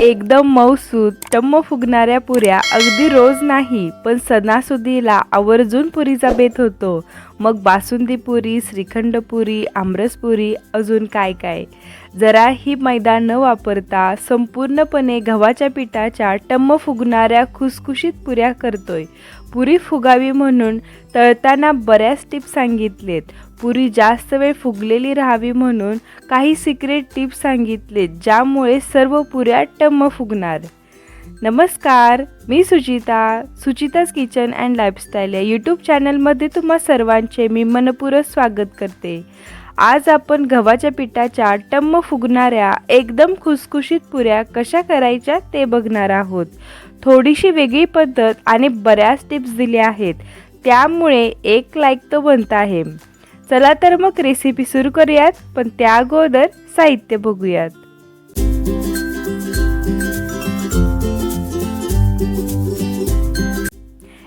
एकदम मऊसूद टम्म फुगणाऱ्या पुऱ्या अगदी रोज नाही पण सणासुदीला आवर्जून पुरीचा बेत होतो. मग बासुंदी पुरी श्रीखंड पुरी आमरस पुरी अजून काय काय? जराही मैदा न वापरता संपूर्णपणे गव्हाच्या पिठाच्या टम्म फुगणाऱ्या खुसखुशीत पुऱ्या करतोय. पुरी फुगावी म्हणून तळताना बऱ्याच टिप्स सांगितलेत. पुरी जास्त वेळ फुगलेली राहावी म्हणून काही सिक्रेट टिप्स सांगितले ज्यामुळे सर्व पुऱ्या टम्म फुगणार. नमस्कार मी Suchita Suchita's kitchen and lifestyle या यूट्यूब चॅनलमध्ये तुम्हा सर्वांचे मी मनपूर्वक स्वागत करते. आज आपण गव्हाच्या पिठाच्या टम्म फुगणाऱ्या एकदम खुसखुशीत पुऱ्या कशा करायच्या ते बघणार आहोत. थोडीशी वेगळी पद्धत आणि बऱ्याच टिप्स दिल्या आहेत. त्यामुळे एक लाईक तो बनता आहे. चला तर मग रेसिपी सुरू करूयात पण त्या अगोदर साहित्य बघूयात.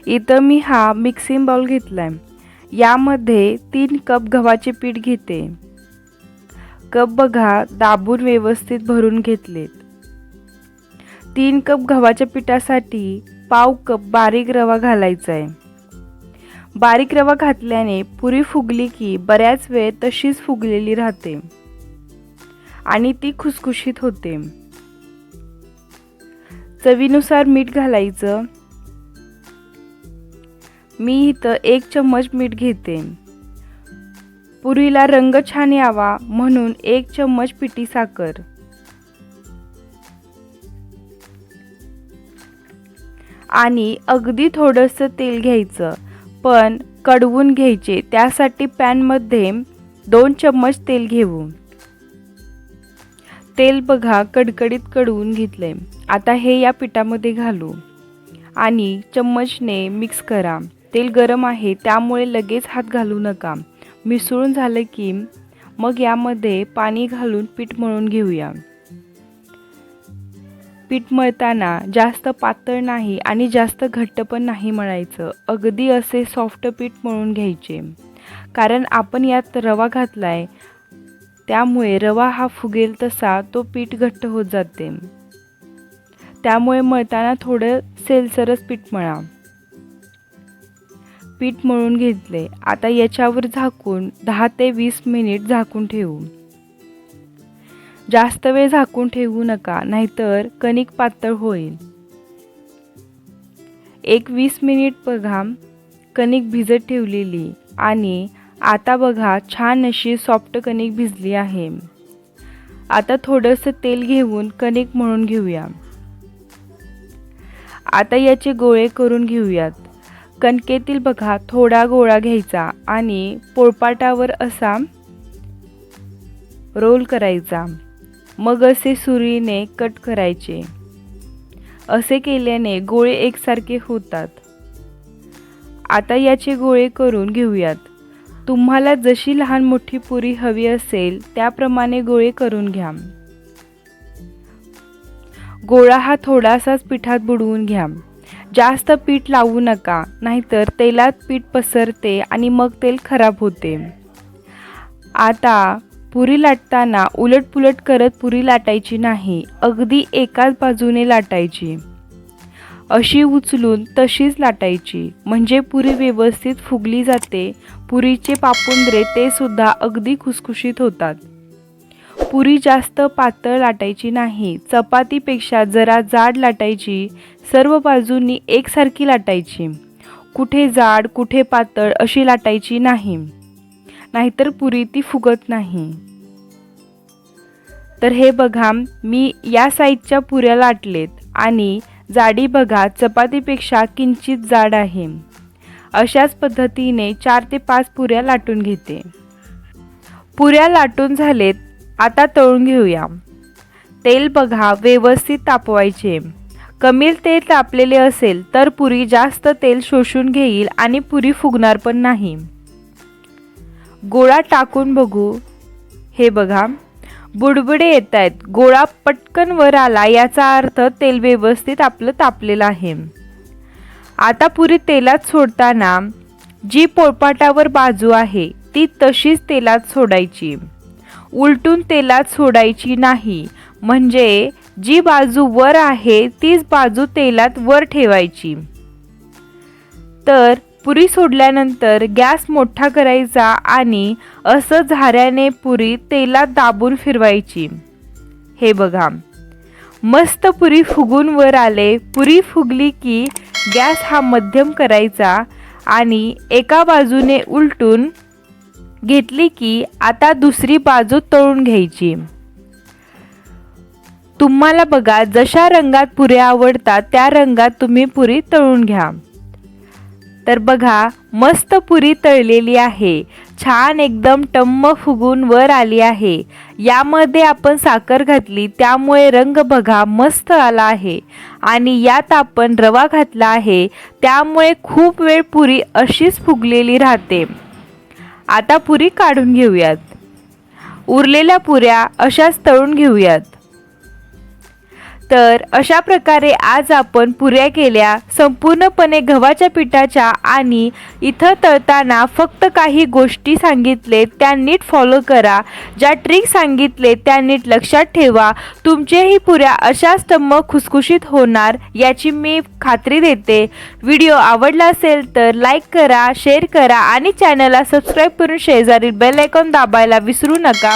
इथं मी हा मिक्सिंग बाउल घेतलाय. यामध्ये तीन कप गव्हाचे पीठ घेते. कप बघा दाबून व्यवस्थित भरून घेतलेत. तीन कप गव्हाच्या पिठासाठी पाव कप बारीक रवा घालायचा आहे बारीक रवा घातल्याने पुरी फुगली की बऱ्याच वेळ तशीच फुगलेली राहते. आणि ती खुसखुशीत होते. चवीनुसार मीठ घालायचं. मी इथं एक चम्मच मीठ घेते. पुरीला रंग छान यावा म्हणून एक चम्मच पिठी साखर. आणि अगदी थोडंसं तेल घ्यायचं. पण कडवून घ्यायचे. त्यासाठी पॅनमध्ये दोन चम्मच तेल घेऊ. तेल बघा कडकडीत कडवून घेतले आता हे या पिठामध्ये घालू. आणि चम्मचने मिक्स करा. तेल गरम आहे त्यामुळे लगेच हात घालू नका. मिसळून झालं की मग यामध्ये पाणी घालून पीठ मळून घेऊया. पीठ मळताना जास्त पातळ नाही आणि जास्त घट्ट पण नाही मळायचं. अगदी असे सॉफ्ट पीठ मळून घ्यायचे. कारण आपण यात रवा घातलाय त्यामुळे रवा हा फुगेल तसा तो पीठ घट्ट होत जाते. त्यामुळे मळताना थोडं सेलसरच पीठ मळा. पीठ मळून घेतले. आता याच्यावर झाकून दहा ते वीस मिनिट झाकून ठेवू. जास्त वेळ झाकून ठेवू नका नाहीतर कणिक पातळ होईल. एक वीस मिनिट बघा कणिक भिजत ठेवलेली आणि आता बघा छान अशी सॉफ्ट कणिक भिजली आहे. आता थोडंसं तेल घेऊन कणिक म्हणून घेऊया. आता याचे गोळे करून घेऊयात. कणकेतील बघा थोडा गोळा घ्यायचा आणि पोळपाटावर असा रोल करायचा. मग असे सुरीने कट करायचे. असे केल्याने गोळे एकसारखे होतात. आता याचे गोळे करून घेऊयात. तुम्हाला जशी लहान मोठी पुरी हवी असेल त्याप्रमाणे गोळे करून घ्या. गोळा हा थोडासाच पिठात बुडवून घ्या. जास्त पीठ लावू नका नाहीतर तेलात पीठ पसरते आणि मग तेल खराब होते. आता पुरी लाटताना उलटपुलट करत पुरी लाटायची नाही अगदी एकाच बाजूने लाटायची. अशी उचलून तशीच लाटायची म्हणजे पुरी व्यवस्थित फुगली जाते पुरीचे पापुंद्रे ते सुद्धा अगदी खुसखुशीत होतात. पुरी जास्त पातळ लाटायची नाही चपातीपेक्षा जरा जाड लाटायची सर्व बाजूंनी एकसारखी लाटायची. कुठे जाड कुठे पातळ अशी लाटायची नाही. नाहीतर पुरी ती फुगत नाही. तर हे बघा मी या साईजच्या पुऱ्या लाटलेत आणि जाडी बघा चपातीपेक्षा किंचित जाड आहे. अशाच पद्धतीने चार ते पाच पुऱ्या लाटून घेते. पुऱ्या लाटून झालेत आता तळून घेऊया. तेल बघा व्यवस्थित तापवायचे. कमी तेल तापलेले असेल तर पुरी जास्त तेल शोषून घेईल आणि पुरी फुगणार पण नाही. गोळा टाकून बघू. हे बघा बुडबुडे येत आहेत गोळा पटकन वर आला याचा अर्थ तेल व्यवस्थित आपलं तापलेलं आहे. आता पुरी तेलात सोडताना जी पोळपाटावर बाजू आहे ती तशीच तेलात सोडायची. उलटून तेलात सोडायची नाही म्हणजे जी बाजू वर आहे तीच बाजू तेलात वर ठेवायची. तर पुरी सोडल्यानंतर गॅस मोठा करायचा आणि असं झाऱ्याने पुरी तेलात दाबून फिरवायची. हे बघा. मस्त पुरी फुगून वर आले. पुरी फुगली की गॅस हा मध्यम करायचा आणि एका बाजूने उलटून घेतली की आता दुसरी बाजू तळून घ्यायची. तुम्हाला बघा जशा रंगात पुऱ्या आवडतात त्या रंगात तुम्ही पुरी तळून घ्या. तर बघा मस्त पुरी तळलेली आहे. छान एकदम टम्म फुगून वर आली आहे. यामध्ये आपण साखर घातली त्यामुळे रंग बघा मस्त आला आहे. आणि यात आपण रवा घातला आहे त्यामुळे खूप वेळ पुरी अशीच फुगलेली राहते. आता पुरी काढून घेऊयात. उरलेल्या पुऱ्या अशाच तळून घेऊयात. तर अशा प्रकारे आज आपण पुऱ्या केल्या संपूर्णपणे गव्हाच्या पिठाच्या आणि इथं तळताना फक्त काही गोष्टी सांगितले त्या नीट फॉलो करा. ज्या ट्रिक सांगितले त्या नीट लक्षात ठेवा. तुमचेही पुऱ्या अशाच टम्म खुसखुशीत होणार याची मी खात्री देते. व्हिडिओ आवडला असेल तर लाईक करा शेअर करा आणि चॅनलला सबस्क्राईब करून शेजारील बेल आयकॉन दाबायला विसरू नका.